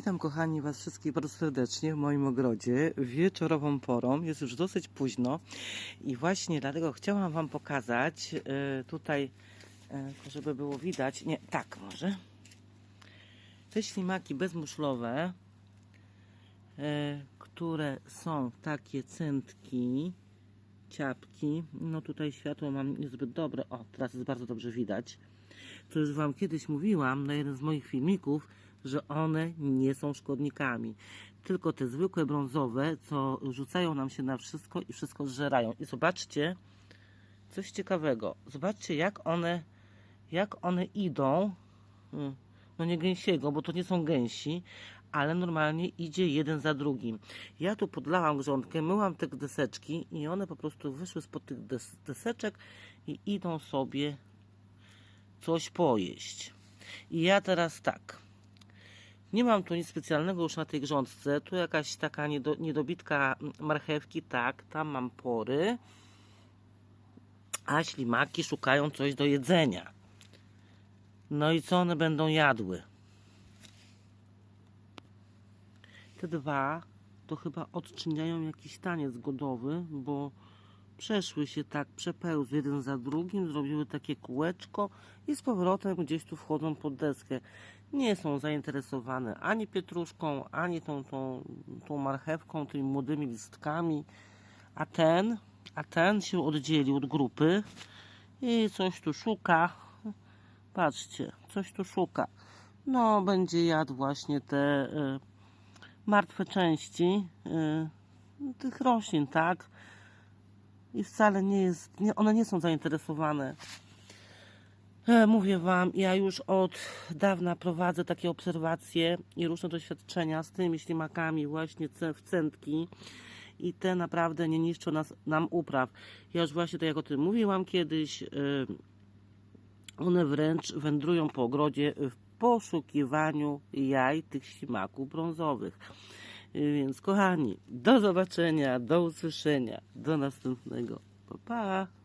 Witam kochani Was wszystkich bardzo serdecznie w moim ogrodzie wieczorową porą. Jest już dosyć późno i właśnie dlatego chciałam Wam pokazać e, tutaj, e, żeby było widać, nie, tak może, te ślimaki bezmuszlowe, e, które są takie centki, ciapki. No tutaj światło mam niezbyt dobre, o teraz jest bardzo dobrze widać. To już Wam kiedyś mówiłam na jeden z moich filmików, że one nie są szkodnikami. Tylko te zwykłe brązowe, co rzucają nam się na wszystko i wszystko zżerają. I zobaczcie coś ciekawego. Zobaczcie, jak one, jak one idą. Mm, No nie gęsiego, bo to nie są gęsi, ale normalnie idzie jeden za drugim. Ja tu podlałam grządkę, myłam te deseczki i one po prostu wyszły spod tych des deseczek i idą sobie coś pojeść. I ja teraz tak. Nie mam tu nic specjalnego już na tej grządce. Tu jakaś taka niedo, niedobitka marchewki, tak, tam mam pory. A ślimaki szukają coś do jedzenia. No i co one będą jadły? Te dwa to chyba odczyniają jakiś taniec godowy, bo przeszły się tak, przepełzły jeden za drugim, zrobiły takie kółeczko i z powrotem gdzieś tu wchodzą pod deskę. Nie są zainteresowane ani pietruszką, ani tą, tą, tą marchewką, tymi młodymi listkami, a ten, a ten się oddzielił od grupy i coś tu szuka. Patrzcie, coś tu szuka. No, będzie jadł właśnie te y, martwe części y, tych roślin, tak? I wcale nie jest, nie, one nie są zainteresowane. E, Mówię Wam, ja już od dawna prowadzę takie obserwacje i różne doświadczenia z tymi ślimakami właśnie w centki i te naprawdę nie niszczą nas, nam upraw. Ja już właśnie tak jak o tym mówiłam kiedyś, e, one wręcz wędrują po ogrodzie w poszukiwaniu jaj tych ślimaków brązowych. Więc kochani, do zobaczenia, do usłyszenia, do następnego. Pa, pa.